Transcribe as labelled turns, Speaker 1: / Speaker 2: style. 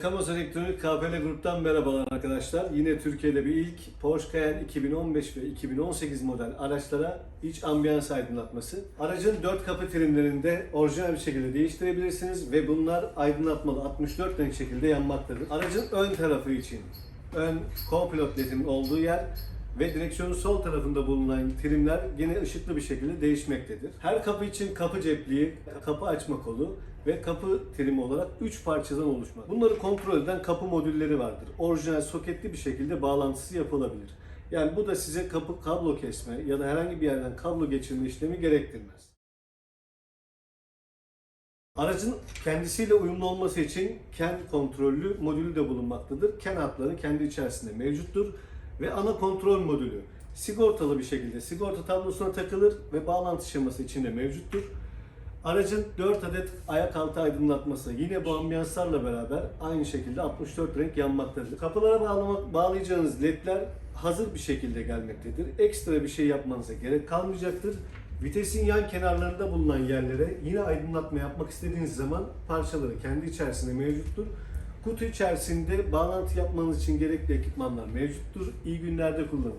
Speaker 1: Kamos Elektronik KPL Grup'tan merhabalar arkadaşlar. Yine Türkiye'de bir ilk Porsche Cayenne 2015 ve 2018 model araçlara iç ambiyans aydınlatması. Aracın 4 kapı trimlerinde orijinal bir şekilde değiştirebilirsiniz ve bunlar aydınlatmalı 64 renk şekilde yanmaktadır. Aracın ön tarafı için ön co-pilot olduğu yer ve direksiyonun sol tarafında bulunan trimler yine ışıklı bir şekilde değişmektedir. Her kapı için kapı cepliği, kapı açma kolu ve kapı trimi olarak 3 parçadan oluşmak. Bunları kontrol eden kapı modülleri vardır. Orijinal soketli bir şekilde bağlantısı yapılabilir. Yani bu da size kapı kablo kesme ya da herhangi bir yerden kablo geçirme işlemi gerektirmez. Aracın kendisiyle uyumlu olması için KEN kontrollü modülü de bulunmaktadır. KEN hatları kendi içerisinde mevcuttur ve ana kontrol modülü sigortalı bir şekilde sigorta tablosuna takılır ve bağlantı şeması içinde mevcuttur. Aracın 4 adet ayak altı aydınlatması yine bu ambiyanslarla beraber aynı şekilde 64 renk yanmaktadır. Kapılara bağlamak, bağlayacağınız ledler hazır bir şekilde gelmektedir. Ekstra bir şey yapmanıza gerek kalmayacaktır. Vitesin yan kenarlarında bulunan yerlere yine aydınlatma yapmak istediğiniz zaman parçaları kendi içerisinde mevcuttur. Kutu içerisinde bağlantı yapmanız için gerekli ekipmanlar mevcuttur. İyi günlerde kullanın.